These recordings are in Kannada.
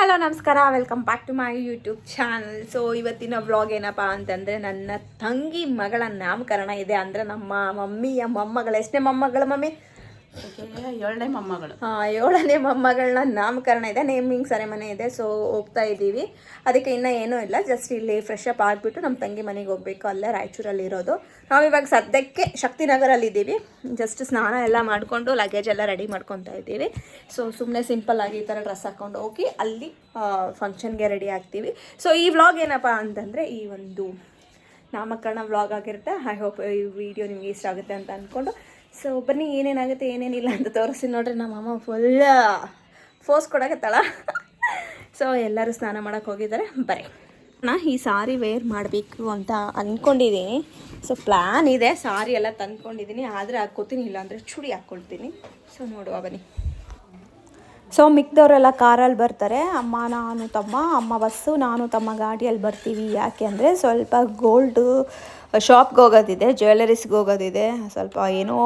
ಹಲೋ, ನಮಸ್ಕಾರ. Welcome back to my YouTube channel so ಇವತ್ತಿನ ವ್ಲಾಗ್ ಏನಪ್ಪ ಅಂತಂದರೆ, ನನ್ನ ತಂಗಿ ಮಗಳ ನಾಮಕರಣ ಇದೆ. ಅಂದರೆ ನಮ್ಮ ಮಮ್ಮಿಯ ಮೊಮ್ಮಗಳ, ಎಷ್ಟನೇ ಮೊಮ್ಮಗಳ ಮಮ್ಮಿ? ಏಳನೇ ಮೊಮ್ಮಗಳು. ಏಳನೇ ಮೊಮ್ಮಗಳನ್ನ ನಾಮಕರಣ ಇದೆ, ನೇಮಿಂಗ್ ಸೆರೆಮನೆ ಇದೆ ಸೊ ಹೋಗ್ತಾ ಇದ್ದೀವಿ. ಅದಕ್ಕೆ ಇನ್ನೂ ಏನೂ ಇಲ್ಲ ಜಸ್ಟ್ ಇಲ್ಲಿ ಫ್ರೆಶ್ ಅಪ್ ಆಗಿಬಿಟ್ಟು ನಮ್ಮ ತಂಗಿ ಮನೆಗೆ ಹೋಗ್ಬೇಕು, ಅಲ್ಲೇ ರಾಯಚೂರಲ್ಲಿ ಇರೋದು. ನಾವು ಇವಾಗ ಸದ್ಯಕ್ಕೆ ಶಕ್ತಿನಗರಲ್ಲಿ ಇದ್ದೀವಿ. ಜಸ್ಟ್ ಸ್ನಾನ ಎಲ್ಲ ಮಾಡಿಕೊಂಡು ಲಗೇಜ್ ಎಲ್ಲ ರೆಡಿ ಮಾಡ್ಕೊತಾ ಇದ್ದೀವಿ. ಸೊ ಸುಮ್ಮನೆ ಸಿಂಪಲ್ ಆಗಿ ಈ ಥರ ಡ್ರೆಸ್ ಹಾಕೊಂಡು ಹೋಗಿ ಅಲ್ಲಿ ಫಂಕ್ಷನ್ಗೆ ರೆಡಿ ಆಗ್ತೀವಿ. ಸೊ ಈ ವ್ಲಾಗ್ ಏನಪ್ಪ ಅಂತಂದರೆ, ಈ ಒಂದು ನಾಮಕರಣ ವ್ಲಾಗ್ ಆಗಿರುತ್ತೆ. ಐ ಹೋಪ್ ಈ ವಿಡಿಯೋ ನಿಮಗೆ ಇಷ್ಟ ಆಗುತ್ತೆ ಅಂತ ಅಂದ್ಕೊಂಡು ಸೊ ಬನ್ನಿ, ಏನೇನಾಗುತ್ತೆ, ಏನೇನಿಲ್ಲ ಅಂತ ತೋರಿಸ್ತೀನಿ ನೋಡ್ರಿ. ನಮ್ಮ ಅಮ್ಮ ಫುಲ್ ಫೋರ್ಸ್ ಕೊಡಕತ್ತಳ. ಸೊ ಎಲ್ಲರೂ ಸ್ನಾನ ಮಾಡೋಕೆ ಹೋಗಿದ್ದಾರೆ. ಬರೀ ನಾ ಈ ಸಾರಿ ವೇರ್ ಮಾಡಬೇಕು ಅಂತ ಅಂದ್ಕೊಂಡಿದ್ದೀನಿ ಸೊ ಪ್ಲ್ಯಾನ್ ಇದೆ. ಸಾರಿ ಎಲ್ಲ ತಂದ್ಕೊಂಡಿದ್ದೀನಿ ಆದರೆ ಹಾಕ್ಕೋತೀನಿ, ಇಲ್ಲಾಂದರೆ ಚೂಡಿ ಹಾಕ್ಕೊಳ್ತೀನಿ. ಸೊ ನೋಡುವ ಬನ್ನಿ. ಸೊ ಮಿಕ್ದವರೆಲ್ಲ ಕಾರಲ್ಲಿ ಬರ್ತಾರೆ. ಅಮ್ಮ ನಾನು ತಮ್ಮ, ಅಮ್ಮ ಬಸ್ಸು ನಾನು ತಮ್ಮ ಗಾಡಿಯಲ್ಲಿ ಬರ್ತೀವಿ. ಯಾಕೆ ಅಂದರೆ ಸ್ವಲ್ಪ ಗೋಲ್ಡು ಶಾಪ್ಗೆ ಹೋಗೋದಿದೆ ಜ್ಯುವೆಲರೀಸ್ಗೆ ಹೋಗೋದಿದೆ. ಸ್ವಲ್ಪ ಏನೋ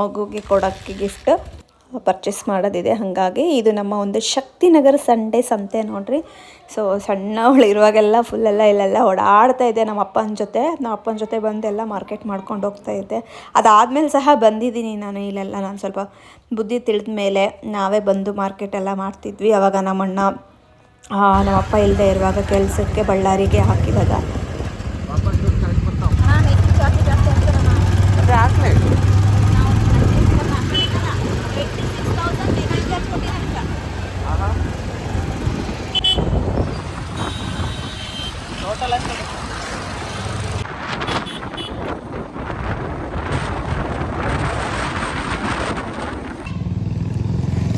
ಮಗುಗೆ ಕೊಡೋಕ್ಕೆ ಗಿಫ್ಟ್ ಪರ್ಚೇಸ್ ಮಾಡೋದಿದೆ. ಹಾಗಾಗಿ ಇದು ನಮ್ಮ ಒಂದು ಶಕ್ತಿನಗರ ಸಂಡೇ ಸಂತೆ ನೋಡ್ರಿ. ಸೊ ಸಣ್ಣವಳು ಇರುವಾಗೆಲ್ಲ ಫುಲ್ಲೆಲ್ಲ ಇಲ್ಲೆಲ್ಲ ಓಡಾಡ್ತಾ ಇದ್ದೆ ನಮ್ಮ ಅಪ್ಪನ ಜೊತೆ. ನಮ್ಮ ಅಪ್ಪನ ಜೊತೆ ಬಂದು ಎಲ್ಲ ಮಾರ್ಕೆಟ್ ಮಾಡ್ಕೊಂಡು ಹೋಗ್ತಾ ಇದ್ದೆ. ಅದಾದಮೇಲೆ ಸಹ ಬಂದಿದ್ದೀನಿ ನಾನು ಇಲ್ಲೆಲ್ಲ. ನಾನು ಸ್ವಲ್ಪ ಬುದ್ಧಿ ತಿಳಿದ ಮೇಲೆ ನಾವೇ ಬಂದು ಮಾರ್ಕೆಟ್ ಎಲ್ಲ ಮಾಡ್ತಿದ್ವಿ. ಅವಾಗ ನಮ್ಮಣ್ಣ ನಮ್ಮಪ್ಪ ಇಲ್ಲದೆ ಇರುವಾಗ ಕೆಲಸಕ್ಕೆ ಬಳ್ಳಾರಿಗೆ ಹಾಕಿದಾಗ.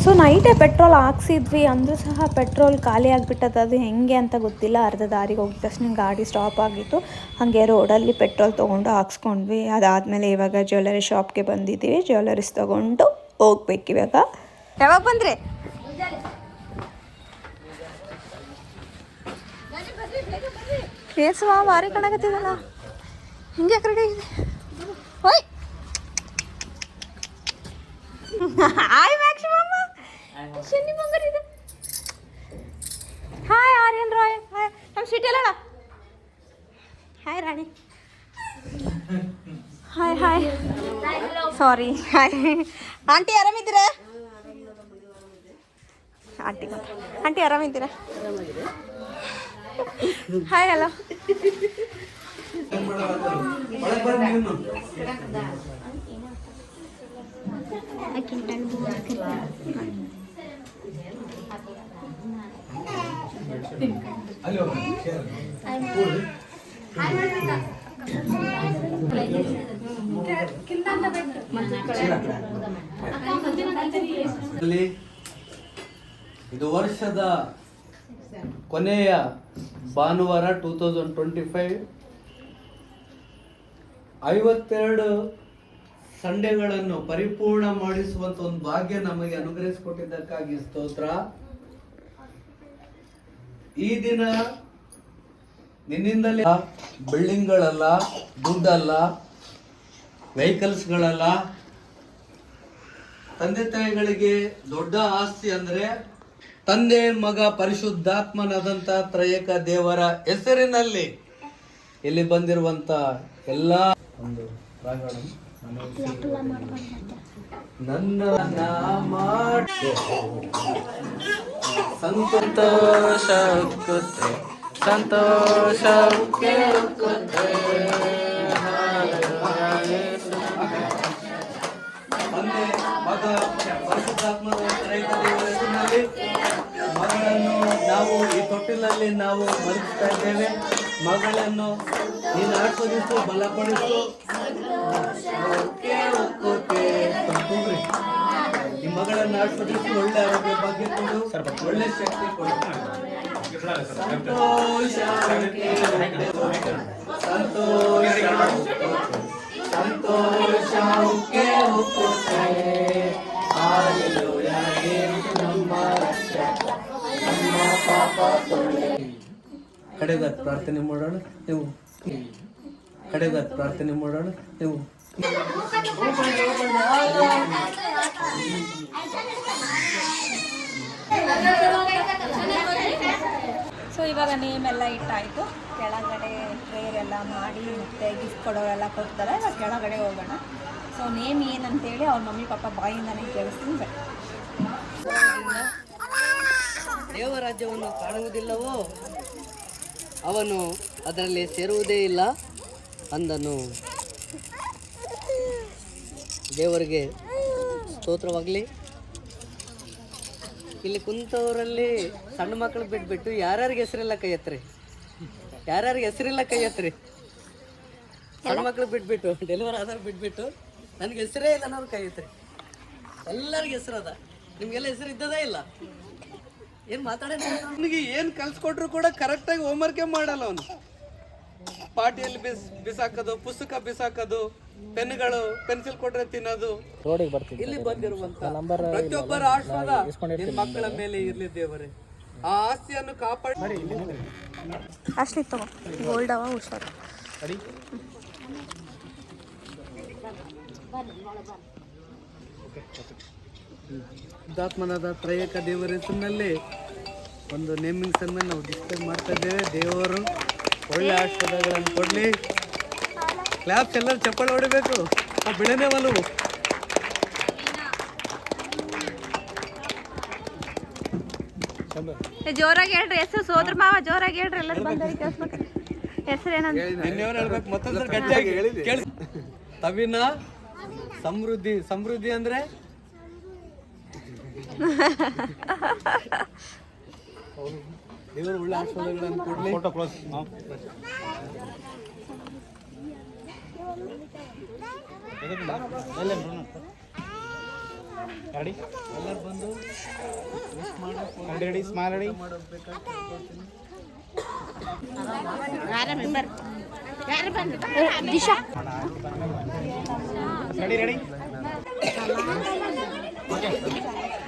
ಸೊ ನೈಟೇ ಪೆಟ್ರೋಲ್ ಹಾಕ್ಸಿದ್ವಿ ಅಂದರೂ ಸಹ ಪೆಟ್ರೋಲ್ ಖಾಲಿ ಆಗಿಬಿಟ್ಟದ ಅದು ಹೆಂಗೆ ಅಂತ ಗೊತ್ತಿಲ್ಲ. ಅರ್ಧ ದಾರಿಗೆ ಹೋಗಿದ ತಕ್ಷಣ ಗಾಡಿ ಸ್ಟಾಪ್ ಆಗಿತ್ತು. ಹಾಗೆ ರೋಡಲ್ಲಿ ಪೆಟ್ರೋಲ್ ತೊಗೊಂಡು ಹಾಕ್ಸ್ಕೊಂಡ್ವಿ. ಅದಾದಮೇಲೆ ಇವಾಗ ಜ್ಯುವೆಲರಿ ಶಾಪ್ಗೆ ಬಂದಿದ್ದೀವಿ. ಜ್ಯುವೆಲರಿಸ್ ತೊಗೊಂಡು ಹೋಗ್ಬೇಕು ಇವಾಗ. ಯಾವಾಗ ಬಂದ್ರಿ? ಏಸುವ ಭಾರಿ ಕಣಗತ್ತಿದಲ್ಲ ಹಿಂಗೆ ರೆಡಿ ಇದೆ ಹೋಯ್ ಹಾಯ್ ಮ್ಯಾಕ್ಸಿಮಮ್ ಶನಿ ಮಂಗರಿದೆ ಹಾಯ್ ಆರ್ಯನ್ ರಾಯ್ ಹಾಯ್ ನಮ್ಮ ಸಿಟಿ ಅಲ್ಲ hi Rani hi hi sorry hi aunty ಆರಾಮಿದ್ದೀರಾ aunty aunty ಆರಾಮಿದ್ದೀರಾ ಹಾಯ್ ಹಲೋ ಇದು ವರ್ಷದ ಕೊನೆಯ ಭಾನುವಾರ ಟೂ ತೌಸಂಡ್ ಟ್ವೆಂಟಿ ಫೈವ್ ಐವತ್ತೆರಡು ಸಂಡೆಗಳನ್ನು ಪರಿಪೂರ್ಣ ಮಾಡಿಸುವಂತ ಒಂದು ಭಾಗ್ಯ ನಮಗೆ ಅನುಗ್ರಹಿಸಿಕೊಟ್ಟಿದ್ದಕ್ಕಾಗಿ ಸ್ತೋತ್ರ. ಈ ದಿನ ನಿನ್ನಿಂದಲೇ ಬಿಲ್ಡಿಂಗ್ಗಳಲ್ಲ, ದುಡ್ಡಲ್ಲ, ವೆಹಿಕಲ್ಸ್ಗಳಲ್ಲ, ತಂದೆ ತಾಯಿಗಳಿಗೆ ದೊಡ್ಡ ಆಸ್ತಿ ಅಂದ್ರೆ ತಂದೆ ಮಗ ಪರಿಶುದ್ಧಾತ್ಮನಾದಂತ ತ್ರಯಕ ದೇವರ ಹೆಸರಿನಲ್ಲಿ ಇಲ್ಲಿ ಬಂದಿರುವಂತ ಎಲ್ಲ ಒಂದು ನನ್ನ ನಾಮ ಸಂತೋಷಕ್ಕುತ್ತೆ ಸಂತೋಷಕ್ಕೆ ತಂದೆ ಮಗ ಪರಿಶುದ್ಧಾತ್ಮನ ತ್ರಯಕ ದೇವರ ಈ ತೊಟ್ಟಿಲಲ್ಲಿ ನಾವು ಮಲಗಿಸ್ತಾ ಇದ್ದೇವೆ. ಮಗಳನ್ನು ನೀನು ಆಸ್ವದಿಸು ಬಲಪಡಿಸು. ಈ ಮಗಳನ್ನು ಆಸ್ವದಿಸಿ ಒಳ್ಳೆ ಆರೋಗ್ಯ ಭಾಗ್ಯ ಕೊಡು. ಒಳ್ಳೆ ಶಕ್ತಿ ಕೊಡು. ಸಂತೋಷ ಸಂತೋಷ ಸಂತೋಷಕ್ಕೆ ಕಡೆದಾಗಿ ಪ್ರಾರ್ಥನೆ ಮಾಡೋಣ. ನೀವು ಕಡೆಗಾದ ಪ್ರಾರ್ಥನೆ ಮಾಡೋಣ. ನೀವು ಇವಾಗ ನೇಮ್ ಎಲ್ಲ ಇಟ್ಟಾಯಿತು. ಕೆಳಗಡೆ ಪ್ರೇಯರ್ ಎಲ್ಲ ಮಾಡಿ ಮತ್ತೆ ಗಿಫ್ಟ್ ಕೊಡೋರೆಲ್ಲ ಕೊಡ್ತಾರೆ. ಇವಾಗ ಕೆಳಗಡೆ ಹೋಗೋಣ. ಸೊ ನೇಮ್ ಏನಂತೇಳಿ ಅವ್ರ ಮಮ್ಮಿ ಪಾಪ ಬಾಯಿಂದನೇ ಕೇಳಿಸ್ತೀನಿ. ಬಟ್ ದೇವರಾಜ್ಯವನ್ನು ಕಾಣುವುದಿಲ್ಲವೋ? ಅವನು ಅದರಲ್ಲಿ ಸೇರುವುದೇ ಇಲ್ಲ. ಅಂದನು. ದೇವರಿಗೆ ಸ್ತೋತ್ರವಾಗಲಿ. ಇಲ್ಲಿ ಕುಂತವರಲ್ಲಿ ಸಣ್ಣ ಮಕ್ಕಳು ಬಿಟ್ಬಿಟ್ಟು ಯಾರ್ಯಾರಿಗೆ ಹೆಸರಿಲ್ಲ ಕೈ ಎತ್ತರಿ? ಯಾರ್ಯಾರಿಗೆ ಹೆಸರಿಲ್ಲ ಕೈ ಎತ್ತರಿ? ಸಣ್ಣ ಮಕ್ಕಳು ಬಿಟ್ಬಿಟ್ಟು ಡೆಲಿವರ್ ಆದವ್ರು ಬಿಟ್ಬಿಟ್ಟು ನನಗೆ ಹೆಸರೇ ಇಲ್ಲ ಅನ್ನೋರು ಕೈ ಎತ್ತರಿ. ಎಲ್ಲರಿಗೂ ಹೆಸರು ಅದ. ನಿಮಗೆಲ್ಲ ಹೆಸರು ಇದ್ದದೇ ಇಲ್ಲ. ಏನು ಮಾತಾಡೋಣ ಅವನಿಗೆ ಏನ್ ಕಲ್ಸ್ಕೊಟ್ರು ಕೂಡ ಕರೆಕ್ಟ್ ಆಗಿ ಹೋಮ್ವರ್ಕೇ ಮಾಡಲ್ಲ ಅವನು. ಪಾಟಿಯಲ್ಲಿ ಬಿಸ್ ಬಿಸಾಕೋದು ಪುಸ್ತಕ ಬಿಸಾಕೋದು ಪೆನ್ಗಳು ಪೆನ್ಸಿಲ್ ಕೊಟ್ರೆ ತಿನ್ನೋದು. ಇಲ್ಲಿ ಬಂದಿರುವಂತ ಪ್ರತಿಯೊಬ್ಬರ ಆಶೀರ್ವಾದ ನಿನ್ ಮಕ್ಕಳ ಮೇಲೆ ಇರ್ಲಿ ದೇವರೇ. ಆ ಆಸ್ತಿಯನ್ನು ಕಾಪಾಡಿ ಅಷ್ಟೇ ತಗೋ. ಗೋಲ್ಡ್ ಅವ ಹುಷಾರು. ಹುತಾತ್ಮನಾದ ತ್ರಯಕ ದೇವರ ಹೆಸರಿನಲ್ಲಿ ಒಂದು ನೇಮಿಂಗ್ ಸನ್ಮಾನ ನಾವು ಡಿಸ್ಕಸ್ ಮಾಡ್ತಾ ಇದ್ದೇವೆ. ದೇವರು ಒಳ್ಳೆ ಆಶೀರ್ವಾದಗಳನ್ನು ಕೊಡಲಿ. ಕ್ಲಾಪ್ಸ್ ಎಲ್ಲರೂ ಚಪ್ಪಳ ಹೊಡಿಬೇಕು. ಆ ಬೆಳೆನೇ ಒಲವು ಜೋರಾಗಿ ಹೇಳ್ರಿ ಹೆಸರು ಸೋದ್ರ ಮಾವ ಜೋರಾಗಿ ಹೇಳ್ರಿ ಎಲ್ಲರೂ ಬಂದವ್ರಿಗೆ ಕೇಳಿಸ್ಬೇಕು ಹೆಸರು ಏನಂತ ಹೇಳ್ಬೇಕು ಮತ್ತೊಂದ್ಸರಿ ಗಟ್ಟಿಯಾಗಿ. ಕೇಳಿಸ್ ತವಿನ ಸಮೃದ್ಧಿ ಸಮೃದ್ಧಿ ಅಂದ್ರೆ ದೇವರು ಒಳ್ಳೆ ಆಶೀರ್ವಾದಗಳನ್ನು ಕೊಡ್ಲಿ ಎಲ್ಲರೂ ಬಂದು ready smile ready Disha ready ready okay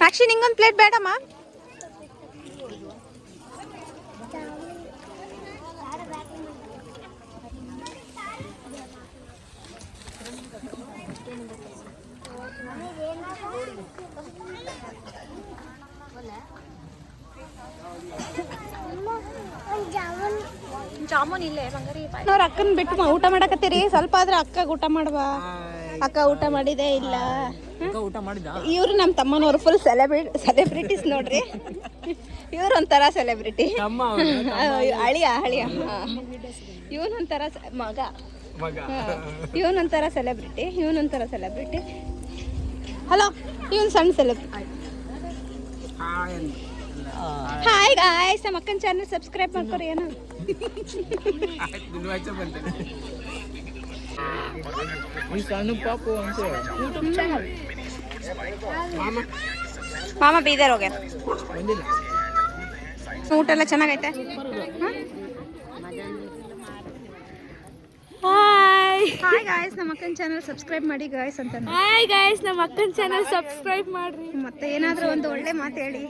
Sakshi నింగం plate బేటమ్మా ಜಾಮೂನ್ ಇಲ್ಲೇ ಬಂಗಾರಿ ಅವ್ರ ಅಕ್ಕನ ಬಿಟ್ಟು ಊಟ ಮಾಡಕತ್ತೀರಿ? ಸ್ವಲ್ಪ ಆದ್ರೆ ಅಕ್ಕ ಊಟ ಮಾಡುವ? ಅಕ್ಕ ಊಟ ಮಾಡಿದೆ ಇಲ್ಲ. ಊಟ ಮಾಡಿದ ಇವ್ರು ನಮ್ಮ ತಮ್ಮನವ್ರು ಫುಲ್ ಸೆಲೆಬ್ರಿಟಿ ಸೆಲೆಬ್ರಿಟೀಸ್ ನೋಡ್ರಿ. ಇವ್ರ ಒಂಥರ ಸೆಲೆಬ್ರಿಟಿ ಅಳಿಯ ಅಳಿಯ. ಇವನೊಂಥರ ಒಂಥರ ಮಗ. ಇವನೊಂಥರ ಸೆಲೆಬ್ರಿಟಿ ಇವನೊಂಥರ ಸೆಲೆಬ್ರಿಟಿ ಹಲೋ ಇವನ್ ಸಣ್ಣ ಸೆಲೆಬ್ರಿಟಿ ಹಾಯ್ ಗಾಯ್ಸ್ ನಮ್ಮ ಅಕ್ಕನ ಚಾನಲ್ ಸಬ್ಸ್ಕ್ರೈಬ್ ಮಾಡ್ಕೊರಿ ಏನೋ. ಸಣ್ಣ ಪಾಪು ಅಂತ ಮಾಮ ಬೀದರ್ ಹೋಗ್ಯಾರ. ಊಟ ಎಲ್ಲ ಚೆನ್ನಾಗೈತೆ ಹಾಯ್ ಹಾಯ್ ಗಾಯ್ಸ್ ನಮ್ಮ ಅಕ್ಕನ ಚಾನಲ್ ಸಬ್ಸ್ಕ್ರೈಬ್ ಮಾಡಿ ಗಾಯ್ಸ್ ಅಂತ ಹಾಯ್ ಗಾಯ್ಸ್ ನಮ್ಮ ಅಕ್ಕನ ಚಾನಲ್ ಸಬ್ಸ್ಕ್ರೈಬ್ ಮಾಡ್ರಿ. ಮತ್ತೆ ಏನಾದರೂ ಒಂದು ಒಳ್ಳೆ ಮಾತು ಹೇಳಿ.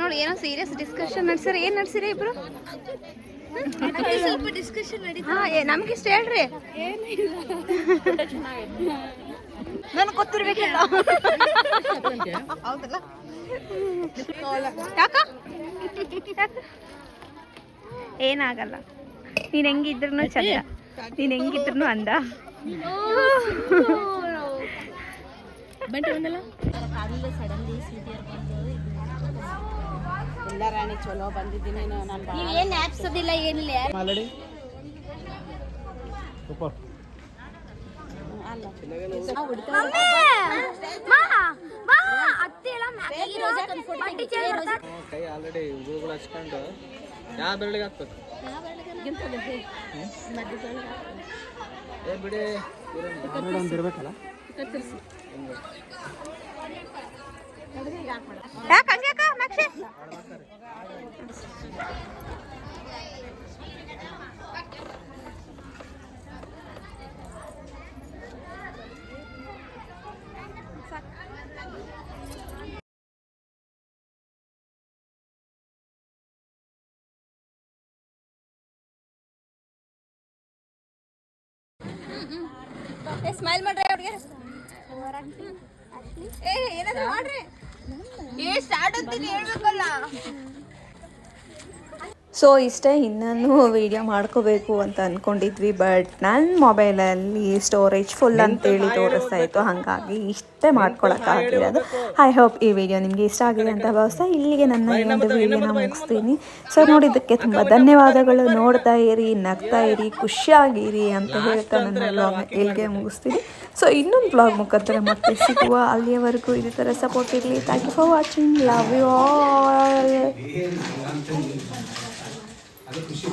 ನೋಡಿ ಏನೋ ಸೀರಿಯಸ್ ಡಿಸ್ಕಷನ್ ನಡ್ಸಿರಿ ಏನು ನಡ್ಸಿರಿ ಇಬ್ರು? ಸ್ವಲ್ಪ ಡಿಸ್ಕಷನ್ ನಡೀತಾ ನಮ್ಗಿಷ್ಟ ಹೇಳ್ರಿ. ನನಗೆ ಗೊತ್ತಿರ್ಬೇಕಿಲ್ಲ. ಹೌದಲ್ಲ? ಯಾಕ? ಏನಾಗಲ್ಲ. ನೀನ್ ಹೆಂಗಿದ್ರು ಚಂದ. ನೀನ್ ಹೆಂಗಿದ್ರು ಅಂದ. ಇಲ್ಲ ರಾಣಿ ಚಲೋ ಬಂದಿದ್ದೀನಿ ನಾನು ಏನು ಆಪ್ಸೋದಿಲ್ಲ ಏನಿಲ್ಲ ಆಲ್ರೆಡಿ ಸೂಪರ್ ಕೈ ಆಲ್ರೆಡಿ ಹೂಗಳು ಹಚ್ಕೊಂಡು ಯಾವ ಬೆರಳಿಗೆ ಹಾಕ್ಬೇಕು? ಏ ಬಿಡಿ ಒಂದು ಇರ್ಬೇಕಲ್ಲ? ಯಾಕೆ ಹಂಗ್ಯಾಕ ನಕ್ಷೆ ಸ್ಮೈಲ್ ಮಾಡ್ರಿ ಅವ್ರಿಗೆ ಏ ಏನಾದ್ರು ಮಾಡ್ರಿ. ಏ ಸ್ಟಾರ್ಟ್ ಅಂತೀನಿ ಹೇಳ್ಬೇಕಲ್ಲ. ಸೊ ಇಷ್ಟೇ ಇನ್ನೂ ವಿಡಿಯೋ ಮಾಡ್ಕೋಬೇಕು ಅಂತ ಅಂದ್ಕೊಂಡಿದ್ವಿ ಬಟ್ ನನ್ನ ಮೊಬೈಲಲ್ಲಿ ಸ್ಟೋರೇಜ್ ಫುಲ್ ಅಂತೇಳಿ ತೋರಿಸ್ತಾ ಇತ್ತು. ಹಾಗಾಗಿ ಇಷ್ಟೇ ಮಾಡ್ಕೊಳಕ್ಕಾಗಿರೋದು ಐ ಹೋಪ್ ಈ ವಿಡಿಯೋ ನಿಮಗೆ ಇಷ್ಟ ಆಗಿದೆ ಅಂತ ಭಾವಿಸ್ತಾ ಇಲ್ಲಿಗೆ ನನ್ನ ಈ ಒಂದು ವಿಡಿಯೋನ ಮುಗಿಸ್ತೀನಿ. ಸೊ ನೋಡಿದ್ದಕ್ಕೆ ತುಂಬ ಧನ್ಯವಾದಗಳು. ನೋಡ್ತಾ ಇರಿ ನಗ್ತಾ ಇರಿ ಖುಷಿಯಾಗಿರಿ ಅಂತ ಹೇಳ್ತಾ ನನ್ನ ಬ್ಲಾಗ್ನ ಇಲ್ಲಿಗೆ ಮುಗಿಸ್ತೀನಿ. ಸೊ ಇನ್ನೊಂದು ಬ್ಲಾಗ್ ಮುಖಾಂತರ ಮತ್ತೆ ಸಿಗುವ. ಅಲ್ಲಿಯವರೆಗೂ ಇದೇ ಥರ ಸಪೋರ್ಟ್ ಇರಲಿ. Thank you for watching love you all ಅದು ಖುಷಿ